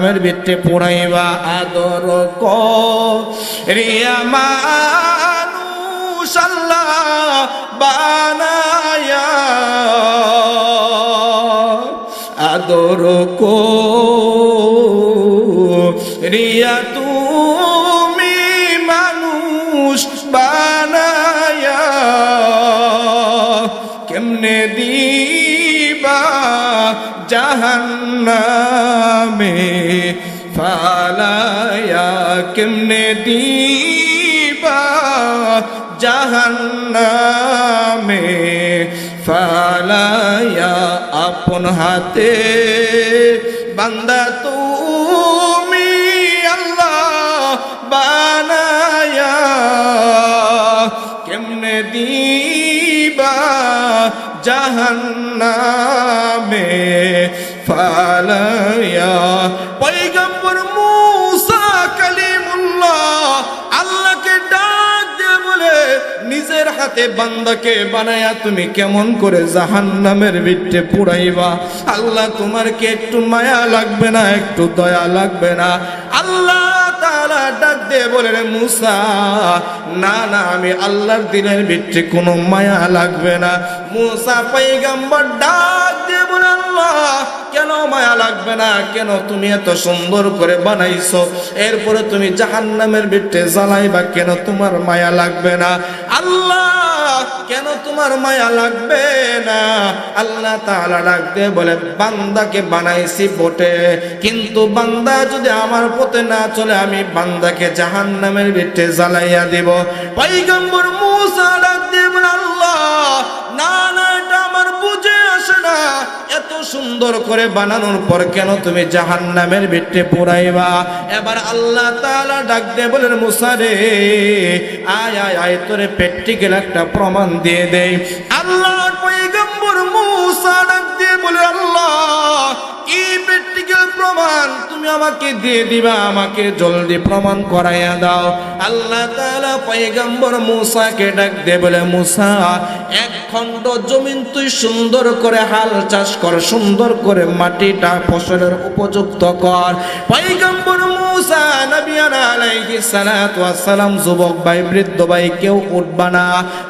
মের বিটে পুরাইবা আদর ক। রিয়া মানুষ আল্লাহ বানায়া। আদর কো। রিয়া জাহান্নামে ফালায়া কেমনে দিবা জাহান্নামে ফালায়া আপন হাতে বান্দা তুমি আল্লাহ বানায়া কেমনে দিবা জাহান্নামে ফালায়া হাতে বান্দাকে বানায়া তুমি কেমন করে জাহান্নামের বিটে পুরাইবা আল্লাহ তোমার কি একটু মায়া লাগবে না, একটু দয়া লাগবে না? আল্লাহ তাআলা ডাক দিয়ে বলে, রে মুসা, না না, আমি আল্লাহর দিনের ভিত্তি কোনো মায়া লাগবে না। মুসা পৈগম্বর ডাক দিয়ে বলে, আল্লাহ কেন মায়া লাগবে না? কেন তুমি এত সুন্দর করে বানাইছো? এরপরে তুমি জাহান্নামের ভিত্তে জ্বালাইবা, কেন তোমার মায়া লাগবে না? আল্লাহ, কেন তোমার মায়া লাগবে না? আল্লাহ ডাক দিয়ে বলে, বান্দাকে বানাইছি বটে। কিন্তু বান্দা যদি আমার পথে না চলে, আমি বান্দাকে জাহান্নামের ভিতরে জ্বালাইয়া দিব। পয়গম্বর মুসা ডাক দিয়ে বলে, আল্লাহ এত সুন্দর করে বানানোর পর কেন তুমি জাহান নামের ভিটে পোড়াইবা এবার আল্লাহ তালা ডাক দিয়ে বলেন মুসারে আয় আয় আয়, তোরে প্র্যাকটিক্যাল একটা প্রমাণ দিয়ে দেয় আল্লাহ পয়গম্বর মুসা ডাক বলে, আল্লাহ কি প্র্যাকটিক্যাল প্রমাণ, তুমি আমাকে দিয়ে দিবা, আমাকে জলদি প্রমাণ করাইয়া দাও। আল্লাহ তাআলা পয়গম্বর মুসাকে ডাক দিয়ে বলে, মুসা, এক খণ্ড জমিন তুই সুন্দর করে হাল চাষ কর, সুন্দর করে মাটিটা ফসলের উপযুক্ত কর। পয়গম্বর মুসা নবিয়ানা আলাইহিস সালাতু ওয়াস যুবক ভাই, বৃদ্ধ ভাই, কেউ উঠবা না।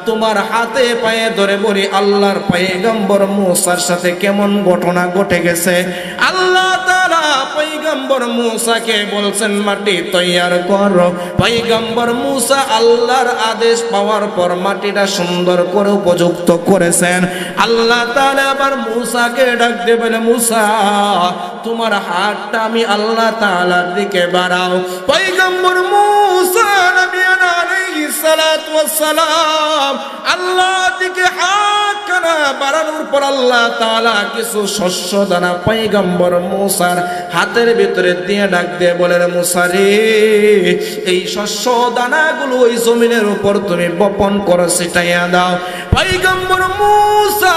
তোমার হাতে পায়ে ধরে বলি, আল্লাহর পয়গম্বর মুসার সাথে কেমন ঘটনা ঘটে গেছে? আল্লাহ তাআলা পয়গম্বর মুসাকে বলছেন, মাটি তৈয়ার কর। পৈগম্বর মুসা আল্লাহর আদেশ পাওয়ার পর মাটিটা সুন্দর করে উপযুক্ত করেছেন। আল্লাহ তাআলা আবার মুসাকে ডাক দেবেন, মুসা, তোমার হাতটা আমি আল্লাহ তাআলার দিকে বাড়াও। পৈগম্বর মুসা সালাম, আল্লাহর দিকে আল্লাহ কিছু মুসার হাতের ভিতরে দিয়ে ডাক দিয়ে বলে রে মুসা রে, এই শস্য দানাগুলো ওই জমিনের উপর তুমি বপন করো সেটাই দাও। পয়গম্বর মুসা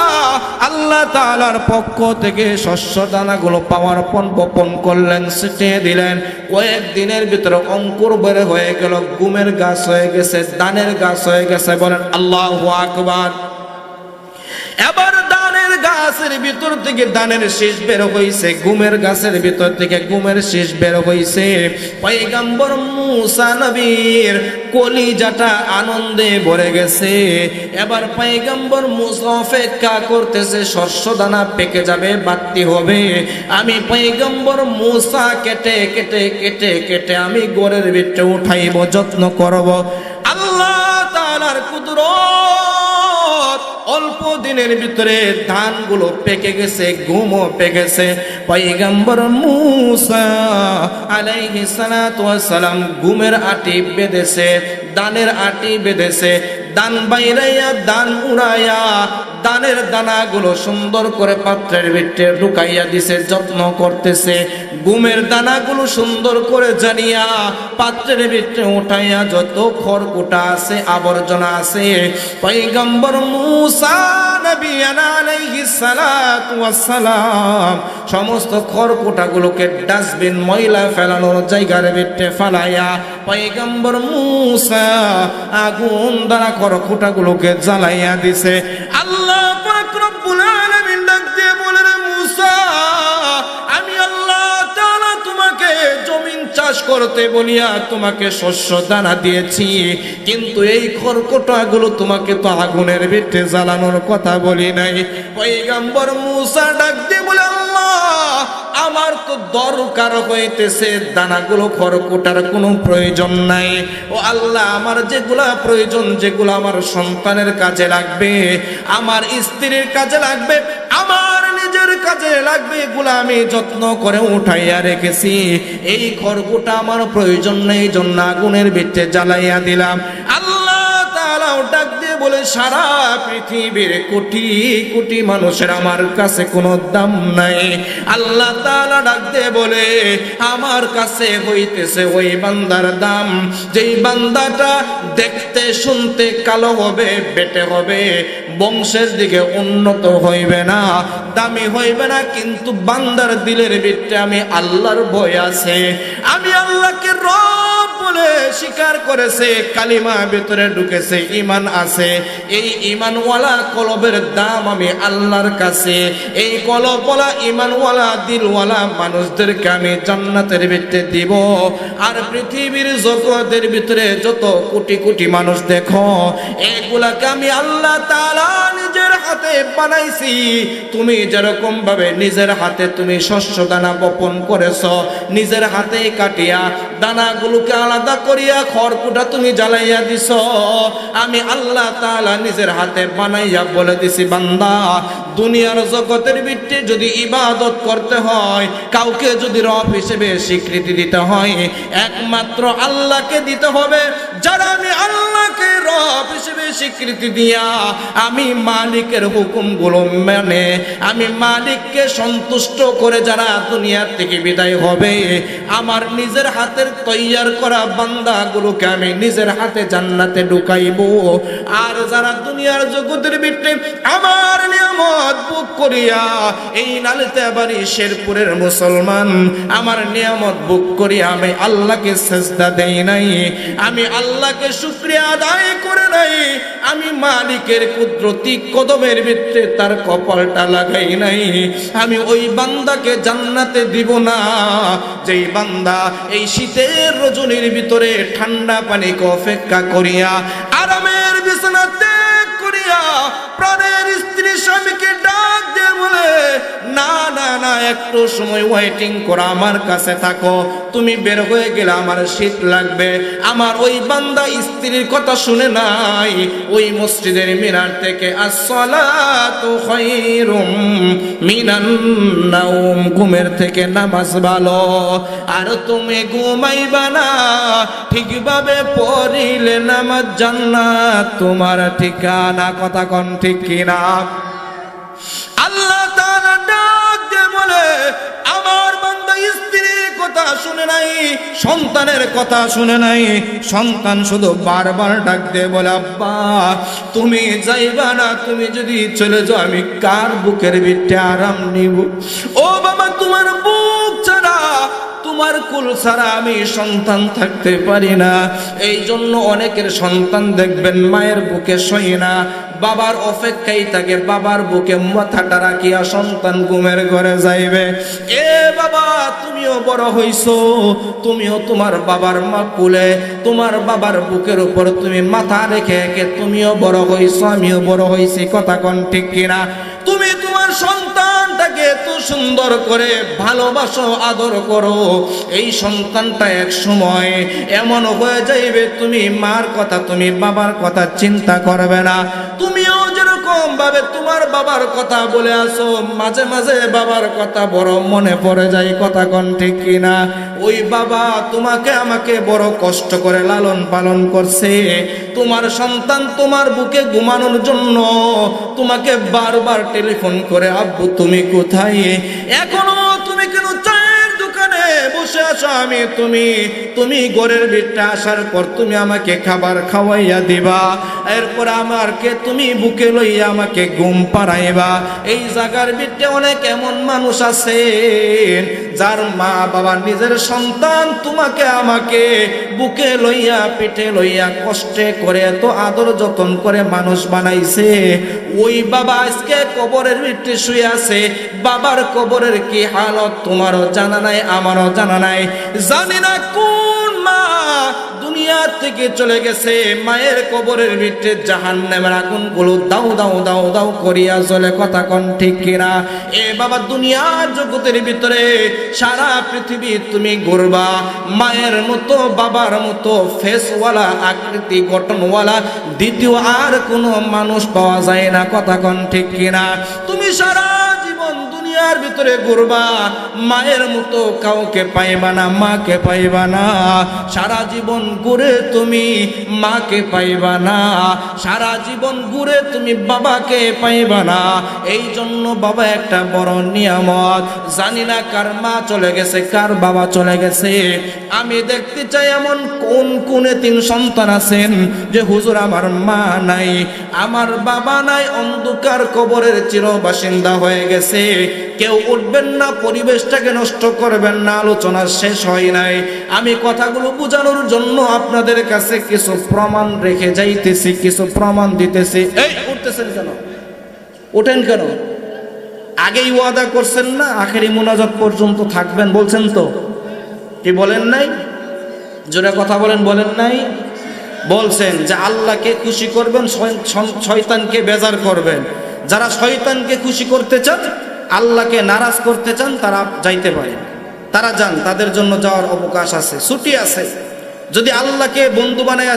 আল্লাহ তালার পক্ষ থেকে শস্য দানাগুলো পাওয়ার পর বপন করলেন, ছিটিয়ে দিলেন। কয়েকদিনের ভিতরে অঙ্কুর বের হয়ে গেল গুমের গাছ হয়ে গেছে, দানের গাছ হয়ে গেছে, বলেন, আল্লাহ আকবার। এবার গাছের ভিতর থেকে দানের শীষ বের হইছে গুমের গাছের ভিতর থেকে গুমের শীষ বের হইছে। পয়গাম্বর মুসা নবীর কলিজাটা আনন্দে ভরে গেছে। এবার পয়গাম্বর মুসা অপেক্ষা করতেছে শস্য দানা পেকে যাবে, বাড়তি হবে। আমি পয়গম্বর মুসা কেটে কেটে কেটে কেটে আমি গোরের ভিতরে উঠাইব, যত্ন করব। আল্লাহ তাআলার কুদরত অল্প দিনের ভিতরে ধানগুলো পেকে গেছে, ঘুমও পেকেছে পাইগম্বর মুসা আলাইহি সালাম ঘুমের আটি বেঁধেছে, দানের আটি বেঁধেছে, দান বাইরাইয়া, দান উড়াইয়া দানের দানাগুলো সুন্দর করে পাত্রের ভিতরে ঢুকাইয়া দিছে, যত্ন করতেছে। গুমের দানাগুলো সুন্দর করে জানিয়া পাত্রের ভিতরে উঠাইয়া যত খড়কুটা আছে, আবর্জনা আছে, পয়গম্বর মুসা সমস্ত খড়কুটাগুলোকে ডাস্টবিন, ময়লা ফেলানোর জায়গার ভিতরে ফালাইয়া পয়গম্বর মুসা আগুন দ্বারা খড়কুটাগুলোকে জ্বালাইয়া দিছে। আল্লাহ পাক রব্বুল করতে বলিয়া তোমাকে শস্য দানা দিয়েছি। কিন্তু এই খড়কটাগুলো তোমাকে তো আগুনের ভিতরে জ্বালানোর কথা বলি নাই। পৈগম্বর মুসা ডাক দিয়ে বলে আমার তো দরকার হইতেছে দানাগুলো খড়কুটার কোনো প্রয়োজন নাই। ও আল্লাহ, আমার যেগুলা প্রয়োজন, যেগুলো আমার সন্তানের কাজে লাগবে, আমার স্ত্রীর কাজে লাগবে, আমার নিজের কাজে লাগবে এগুলো আমি যত্ন করে উঠাইয়া রেখেছি। এই খড়গুটা আমার প্রয়োজন নেই জন্য আগুনের ভিতরে জ্বালাইয়া দিলাম। আল্লাহ তাআলাও ডাক বলে, সারা পৃথিবীর কোটি কোটি মানুষের আমার কাছে কোনো দাম নাই। আল্লাহ তাআলা ডাক দিয়ে বলে, আমার কাছে হইতেছে ওই বান্দার দাম। যেই বান্দাটা দেখতে শুনতে কালো হবে, বেটে হবে, বংশের দিকে উন্নত হইবে না, দামি হইবে না, কিন্তু বান্দার দিলের ভিতরে আমি আল্লাহর ভয় আছে। আমি আল্লাহকে রব বলে স্বীকার করেছে কালিমা ভিতরে ঢুকেছে ইমান আছে। এই ইমানওয়ালা কলবের দাম আমি আল্লাহর কাছে। এই কলবওয়ালা ইমানওয়ালা দিলওয়ালা মানুষদেরকে আমি জান্নাতের ভিতরে দিব। আর পৃথিবীর জগতের ভিতরে যত কোটি কোটি মানুষ দেখো, এগুলাকে আমি আল্লাহ তাআলা নিজের হাতে বানাইছি। তুমি যেরকম ভাবে নিজের হাতে তুমি শস্য দানা বপন করেছ, নিজের হাতে কাটিয়া দানাগুলোকে আলাদা করিয়া খড়কুটা তুমি জ্বালাইয়া দিছ। আমি আল্লাহ তাআলা নিজের হাতে বানাইয়া বলে দিছি, বান্দা, দুনিয়ার জগতের ভিত্তি যদি ইবাদত করতে হয়, কাউকে যদি রব হিসেবে স্বীকৃতি দিতে হয়, একমাত্র আল্লাহকে দিতে হবে, যারা আমি হিসেবে স্বীকৃতি দিয়া আমি মালিকের হুকুমগুলো মানে আমি মালিককে সন্তুষ্ট করে যারা দুনিয়ার থেকে বিদায় হবে, আমার নিজের হাতের তৈয়ার করা বান্দাগুলোকে আমি নিজের হাতে জান্নাতে ঢুকাইব। আর যারা দুনিয়ার জগতের ভিত্তি আমার নিয়ামত বুক করিয়া, এই নালিতে বাড়ি শেরপুরের মুসলমান, আমার নিয়ামত বুক করিয়া আমি আল্লাহকে সেজদা দেই নাই, আমি আল্লাহকে শুক্রিয়া আদায় করে নাই আমি মালিকের কুদরতি কদমের ভিতরে তার কপালটা লাগাই নাই। আমি ওই বান্দাকে জান্নাতে দিব না। যেই বান্দা এই শীতের রজনীর ভিতরে ঠান্ডা পানিকে অপেক্ষা করিয়া না, একটু সময় ওয়েটিং করো, আমার কাছে থাকো। তুমি বের হয়ে গেলে আমার শীত লাগবে। আমার ওই বান্দা স্ত্রীর কথা শুনে নাই। ওই মসজিদের মিনার থেকে আসসালাতু খায়রুম মিনান নাওম, ঘুমের থেকে নামাজ ভালো। আর তুমি ঘুমাইবা না, ঠিকভাবে পড়িলে নামাজ জান্নাত। তোমার ঠিকানা, কথা কন ঠিক কিনা? আল্লাহ বলে আমার বান্দা স্ত্রীর কথা শুনে নাই, সন্তানের কথা শুনে নাই। সন্তান শুধু বারবার ডাক দিয়ে বলে, আব্বা, তুমি যাইবা না, তুমি যদি চলে যাও, আমি কার বুকের ভিতরে আরাম নিব? ও বাবা, তোমার বুক ছাড়া, তোমার কুল ছাড়া আমি সন্তান থাকতে পারি না। এই জন্য অনেকের সন্তান দেখবেন, মায়ের বুকে শোয় না বাবার অপেক্ষায় থাকে, বাবার বুকে মাথাটা রাখিয়া সন্তান ঘুমের ঘরে যাইবে। এ বাবা, তুমিও বড় হইছো, তুমিও তোমার বাবার মা কুলে তোমার বাবার বুকের উপর তুমি মাথা রেখে রেখে তুমিও বড় হইছো, আমিও বড় হইছি, কথা কোন ঠিক কিনা? তুমি তোমার সন্তানটাকে এত সুন্দর করে ভালোবাসো, আদর করো, এই সন্তানটা এক সময় এমন হয়ে যাইবে, তুমি মার কথা, তুমি বাবার কথা চিন্তা করবে না। তুমিও যেরকম ভাবে তোমার বাবার কথা বলে আসো, মাঝে মাঝে বাবার কথা বড় মনে পড়ে যায়, কথা কোন ঠিক কিনা? ওই বাবা তোমাকে আমাকে বড় কষ্ট করে লালন পালন করছে। তোমার সন্তান তোমার বুকে ঘুমানোর জন্য তোমাকে বারবার টেলিফোন করে, আব্বু, তুমি কোথায়? এখনও আমি তুমি তুমি ঘরের ভিতরে আসার পর তুমি আমাকে খাবার খাওয়াইয়া দিবা। এরপর আমারকে তুমি বুকে লইয়া আমাকে ঘুম পাড়াইবা। এই জায়গার ভিতরে অনেক এমন মানুষ আছে যার মা বাবা নিজের সন্তান তোমাকে আমাকে বুকে লইয়া, পিঠে লইয়া কষ্টে করে এত আদর যতন করে মানুষ বানাইছে। ওই বাবা আজকে কবরের ভিতরে শুয়ে আছে। বাবার কবরের কি হালত তোমারও জানা নাই, আমারও জানা নাই। জানি না কোন মা দুনিয়া থেকে চলে গেছে, মায়ের কবরের ভিতরে জাহান নামের আগুনগুলো দাও দাও দাও দাও করিয়া চলে, কথা কন ঠিক কিনা? এ বাবা, দুনিয়ার জগতের ভিতরে সারা পৃথিবী তুমি ঘুরবা, মায়ের মতো, বাবার মতো, ফেসওয়ালা, আকৃতি গঠনওয়ালা, দ্বিতীয় আর কোনো মানুষ পাওয়া যায় না, কথা কন ঠিক কিনা? তুমি সারা দুনিয়ার ভিতরে ঘুরবা, মায়ের মতো কাউকে পাইবা না, মাকে পাইবা না। সারা জীবন ঘুরে তুমি মাকে পাইবা না, সারা জীবন ঘুরে তুমি বাবাকে পাইবা না। এই জন্য বাবা একটা বড় নিয়ামত। জানি না কার মা চলে গেছে, কার বাবা চলে গেছে। আমি দেখতে চাই এমন কোন কোনে তিন সন্তান আছেন যে হুজুর আমার মা নাই। আমার বাবা নাই, অন্ধকার কবরের চির বাসিন্দা হয়ে গেছে। কেউ উঠবেন না, পরিবেশটাকে নষ্ট করবেন না, আলোচনা শেষ হয় নাই। আমি কথাগুলো বোঝানোর জন্য আপনাদের কাছে কিছু প্রমাণ রেখে যাইতেছি, কিছু প্রমাণ দিতেছি। এই, উঠতেছেন কেন? ওঠেন কেন? আগেই ওয়াদা করছেন না, আখেরি মোনাজত পর্যন্ত থাকবেন বলছেন তো? কি বলেন নাই? জোরে কথা বলেন বলেন নাই? বলছেন যে আল্লাহকে খুশি করবেন শয়তানকে বেজার করবেন। যারা শয়তানকে খুশি করতে চান, আল্লাহকে নারাজ করতে চান, তারা যাইতে পারে তারা যান, তাদের জন্য যাওয়ার অবকাশ আছে, ছুটি আছে। যদি আল্লাহকে বন্ধু বানায়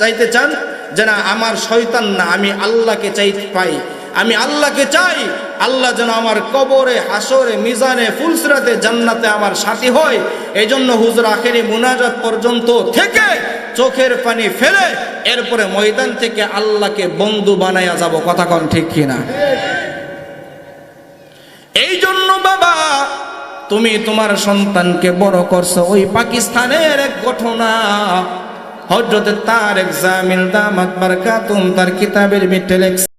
যাইতে চান, যে না, আমার শয়তান না, আমি আল্লাহকে চাইতে পাই। আমি আল্লাহকে চাই আল্লাহ যেন আমার কবরে হাসরে মিজানে, ফুলসরাতে জান্নাতে আমার সাথী হয়। এই জন্য হুজুর আখেরি মুনাজাত পর্যন্ত থেকে চোখের পানি ফেলে এরপরে ময়দান থেকে আল্লাহকে বন্ধু বানাইয়া যাব। কথা কন ঠিক কিনা? এই জন্য বাবা, তুমি তোমার সন্তানকে বড় করছ। ওই পাকিস্তানের এক ঘটনা। হজরত তার এক জামিল দামাত বারকাতুম, তার কিতাবের মিটে লেখছে।